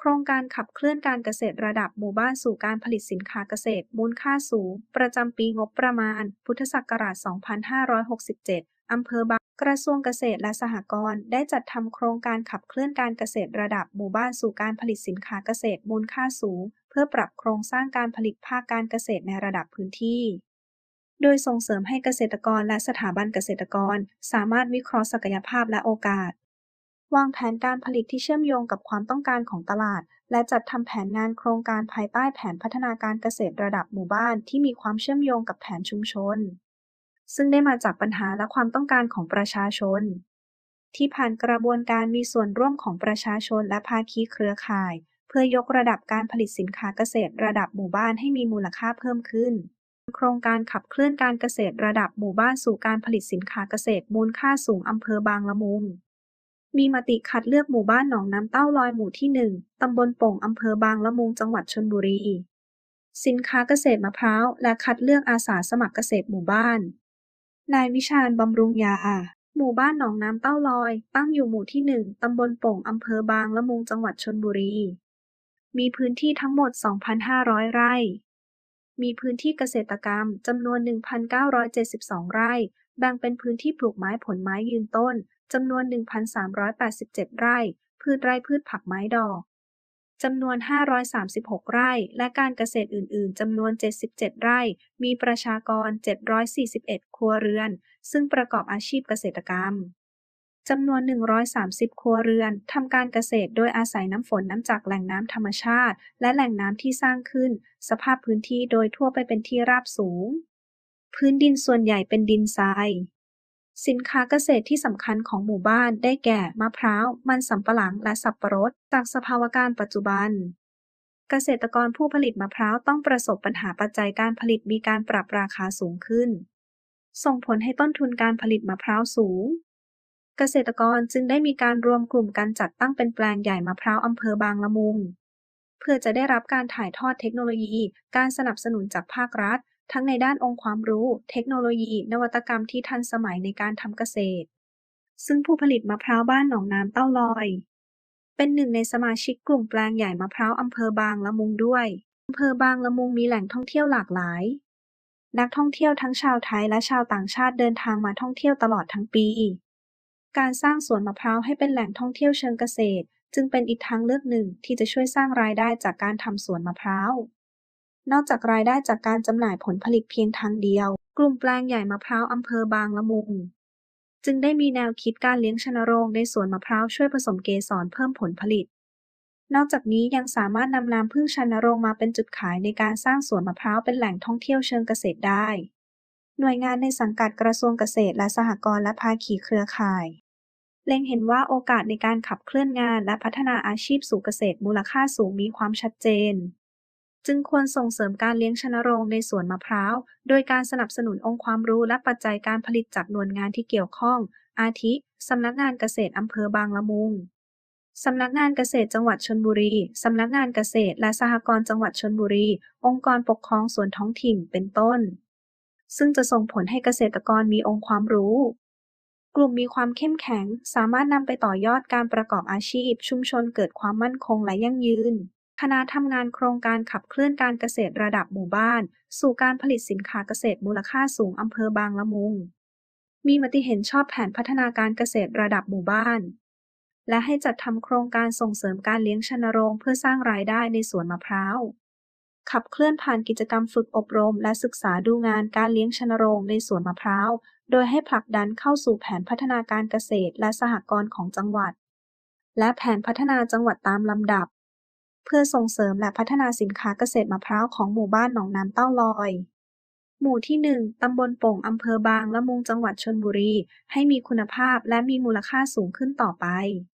โครงการขับเคลื่อนการเกษตรระดับหมู่บ้านสู่การผลิตสินค้าเกษตร มูลค่าสูง ประจำปีงบประมาณ พุทธศักราช 2567 อำเภอบางกระทรวงเกษตรและสหกรณ์ได้จัดทำโครงการขับเคลื่อนการเกษตรระดับหมู่บ้านสู่การผลิตสินค้าเกษตรมูลค่าสูง เพื่อปรับโครงสร้างการผลิตภาคการเกษตรในระดับพื้นที่โดยส่งเสริมให้เกษตรกรและสถาบันเกษตรกร สามารถวิเคราะห์ศักยภาพและโอกาส วางแผนการผลิตที่เชื่อมโยงกับความต้องการของตลาด และจัดทำแผนงานโครงการภายใต้แผนพัฒนาการเกษตรระดับหมู่บ้านที่มีความเชื่อมโยงกับแผนชุมชน ซึ่งได้มาจากปัญหาและความต้องการของประชาชน ที่ผ่านกระบวนการมีส่วนร่วมของประชาชนและภาคีเครือข่าย เพื่อยกระดับการผลิตสินค้าเกษตรระดับหมู่บ้านให้มีมูลค่าเพิ่มขึ้นโครงการขับเคลื่อนการเกษตรระดับหมู่บ้านสู่การผลิตสินค้าเกษตรมูลค่าสูงอำเภอบางละมุง มีมติคัดเลือกหมู่บ้านหนองน้ำเต้าลอยหมู่ที่ 1 ตำบลโป่งอำเภอบางละมุงจังหวัดชลบุรี สินค้าเกษตรมะพร้าว และคัดเลือกอาสาสมัครเกษตรหมู่บ้าน นายวิชาญบำรุงยาหมู่บ้านหนองน้ำเต้าลอย ตั้งอยู่หมู่ที่ 1 ตำบลโป่งอำเภอบางละมุงจังหวัดชลบุรี มีพื้นที่ทั้งหมด 2,500 ไร่ มีพื้นที่เกษตรกรรมจำนวน 1,972 ไร่ แบ่งเป็นพื้นที่ปลูกไม้ผลไม้ยืนต้นจำนวน 1,387 ไร่ พืชไร่พืชผักไม้ดอกจำนวน 536 ไร่ และการเกษตรอื่น ๆ จำนวน 77 ไร่ มีประชากร 741 ครัวเรือน ซึ่งประกอบอาชีพเกษตรกรรม จำนวน 130 ครัวเรือน ทำการเกษตรโดยอาศัยน้ำฝนน้ำจากแหล่งน้ำธรรมชาติ และแหล่งน้ำที่สร้างขึ้น สภาพพื้นที่โดยทั่วไปเป็นที่ราบสูง พื้นดินส่วนใหญ่เป็นดินทราย สินค้าเกษตรที่สำคัญของหมู่บ้านได้แก่ มะพร้าว มันสำปะหลัง และสับปะรด จากสภาวะการปัจจุบัน เกษตรกรผู้ผลิตมะพร้าวต้องประสบปัญหาปัจจัยการผลิตมีการปรับราคาสูงขึ้น ส่งผลให้ต้นทุนการผลิตมะพร้าวสูง เกษตรกรจึงได้มีการรวมกลุ่มกันจัดตั้งเป็นแปลงใหญ่มะพร้าวอำเภอบางละมุงเพื่อจะได้รับการถ่ายทอดเทคโนโลยี การสนับสนุนจากภาครัฐ ทั้งในด้านองค์ความรู้ เทคโนโลยี นวัตกรรมที่ทันสมัยในการทำเกษตร ซึ่งผู้ผลิตมะพร้าวบ้านหนองน้ำเต้าลอย เป็นหนึ่งในสมาชิกกลุ่มแปลงใหญ่มะพร้าวอำเภอบางละมุงด้วยอำเภอบางละมุงมีแหล่งท่องเที่ยวหลากหลาย นักท่องเที่ยวทั้งชาวไทยและชาวต่างชาติเดินทางมาท่องเที่ยวตลอดทั้งปี การสร้างสวนมะพร้าวให้เป็นแหล่งท่องเที่ยวเชิงเกษตร จึงเป็นอีกทางเลือกหนึ่งที่จะช่วยสร้างรายได้จากการทำสวนมะพร้าว นอกจากรายได้จากการจำหน่ายผลผลิตเพียงทางเดียว กลุ่มแปลงใหญ่มะพร้าวอำเภอบางละมุง จึงได้มีแนวคิดการเลี้ยงชนโรงในสวนมะพร้าวช่วยผสมเกสรเพิ่มผลผลิต นอกจากนี้ยังสามารถนำน้ำผึ้งชนโรงมาเป็นจุดขายในการสร้างสวนมะพร้าวเป็นแหล่งท่องเที่ยวเชิงเกษตรได้ หน่วยงานในสังกัดกระทรวงเกษตรและสหกรณ์และภาคีเครือข่ายเล็งเห็นว่าโอกาสในการขับเคลื่อนงานและพัฒนาอาชีพสู่เกษตรมูลค่าสูงมีความชัดเจน จึงควรส่งเสริมการเลี้ยงชนโรงในสวนมะพร้าว โดยการสนับสนุนองค์ความรู้และปัจจัยการผลิตจากหน่วยงานที่เกี่ยวข้อง อาทิ สำนักงานเกษตรอำเภอบางละมุง สำนักงานเกษตรจังหวัดชลบุรี สำนักงานเกษตรและสหกรณ์จังหวัดชลบุรี องค์กรปกครองส่วนท้องถิ่น เป็นต้น ซึ่งจะส่งผลให้เกษตรกรมีองค์ความรู้ กลุ่มมีความเข้มแข็ง สามารถนำไปต่อยอดการประกอบอาชีพ ชุมชนเกิดความมั่นคงและยั่งยืน คณะทำงานโครงการขับเคลื่อนการเกษตรระดับหมู่บ้าน สู่การผลิตสินค้าเกษตรมูลค่าสูงอำเภอบางละมุง มีมติเห็นชอบแผนพัฒนาการเกษตรระดับหมู่บ้าน และให้จัดทำโครงการส่งเสริมการเลี้ยงชนโรงเพื่อสร้างรายได้ในสวนมะพร้าว ขับเคลื่อนผ่านกิจกรรมฝึกอบรม และศึกษาดูงานการเลี้ยงชนโรงในสวนมะพร้าว โดยให้ผลักดันเข้าสู่แผนพัฒนาการเกษตรและสหกรณ์ของจังหวัด และแผนพัฒนาจังหวัดตามลำดับ เพื่อส่งเสริมและพัฒนาสินค้าเกษตรมะพร้าวของหมู่บ้านหนองน้ำเต้าลอย หมู่ที่ 1 ตำบลโป่งอำเภอบางละมุง จังหวัดชลบุรี ให้มีคุณภาพและมีมูลค่าสูงขึ้นต่อไป